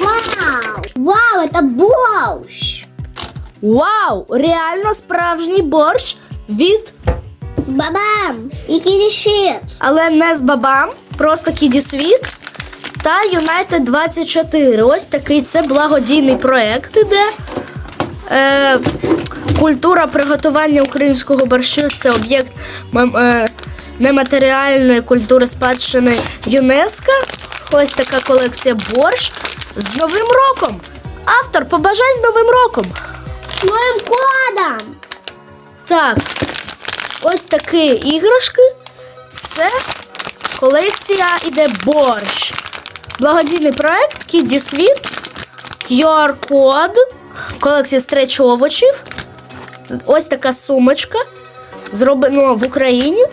Вау! Вау, это борщ! Вау! Реально справжній борщ від, С бабам и киришит. але не з бабам, просто Кіді Світ та United 24. Ось такий це благодійний проект іде. Е, культура приготування українського борщу це об'єкт мем- е, нематеріальної культури спадщини ЮНЕСКО. Ось така колекція борщ з Новим роком. Автор, побажай з Новим роком! С моим кодом! Так, ось такі іграшки. Це колекція іде борщ. Благодійний проект Кіді Світ, QR-код, колекція стреч овочів. Ось така сумочка. Зроблено в Україні.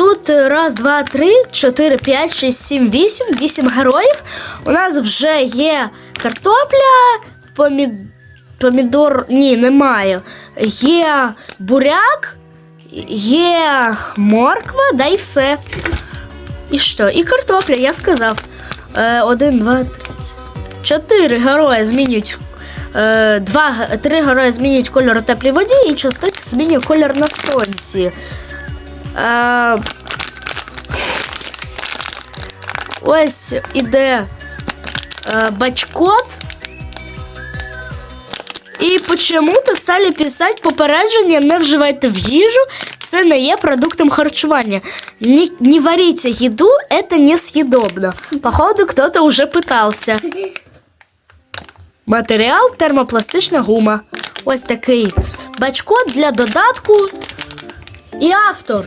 Тут е, раз, два, три, чотири, п'ять, шість, сім, вісім, вісім героїв. У нас вже є картопля, помід... помідор. Ні, немає. Є буряк, є морква, да і все. І що? І картопля, я сказав. Е, один, два, три, чотири герої змінюють. Е, два, три герої змінюють кольор у теплій воді, і частина змінює кольор на сонці. Е, ось іде е, бачкот. І почему-то стали писати попередження, не вживайте в їжу, це не є продуктом харчування. Не, не варите їду, это несъедобно. Походу, кто-то уже пытался. Матеріал термопластична гума. Ось такий бачкот для додатку. І автор.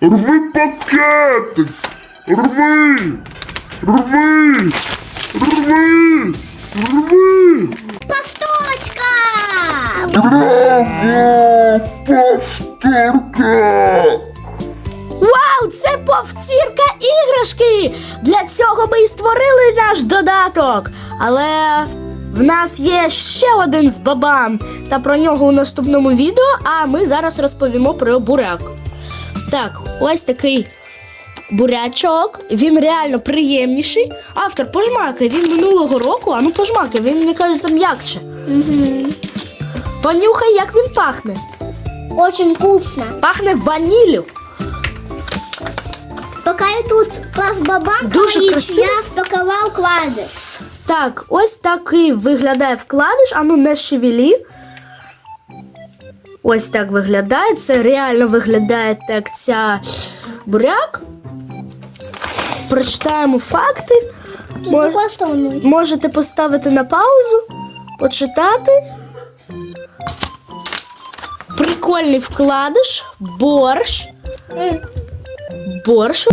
Рви пакетик! Рви! Рви! Рви! Рви! Посточка! Браво! Повторка! Вау, це повцірка іграшки! Для цього ми і створили наш додаток. Але в нас є ще один з бабам, та про нього у наступному відео, а ми зараз розповімо про буряк. Так, ось такий бурячок. Він реально приємніший. Автор пожмакай, він минулого року, а ну пожмакай, він, мені кажеться, м'якче. Мгм. Понюхай, як він пахне. Очень вкусно. Пахне ваніллю. Пока я тут клас бабам, Дуже красиво. я спакував кладис. Так, ось такий виглядає вкладиш, а ну не шевелі. Ось так виглядає. Це реально виглядає так ця буряк. Прочитаємо факти. Мож- можете поставити на паузу, почитати. Прикольний вкладиш, борщ. Борщ.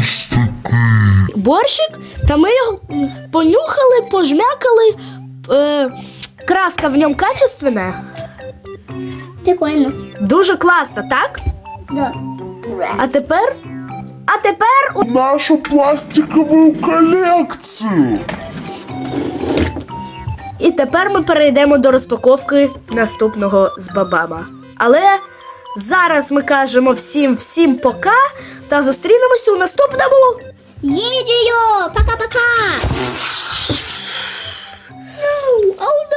Ось такий. борщик, та ми його понюхали, пожмякали. Е, краска в ньому качественна. Прикольно. Дуже класно, так? Да. А тепер. А тепер у- Нашу пластикову колекцію. І тепер ми перейдемо до розпаковки наступного з бабама. Але Зараз ми кажемо всім всім пока та зустрінемось у наступному. Їдію! Пока-пока! Ну, oh,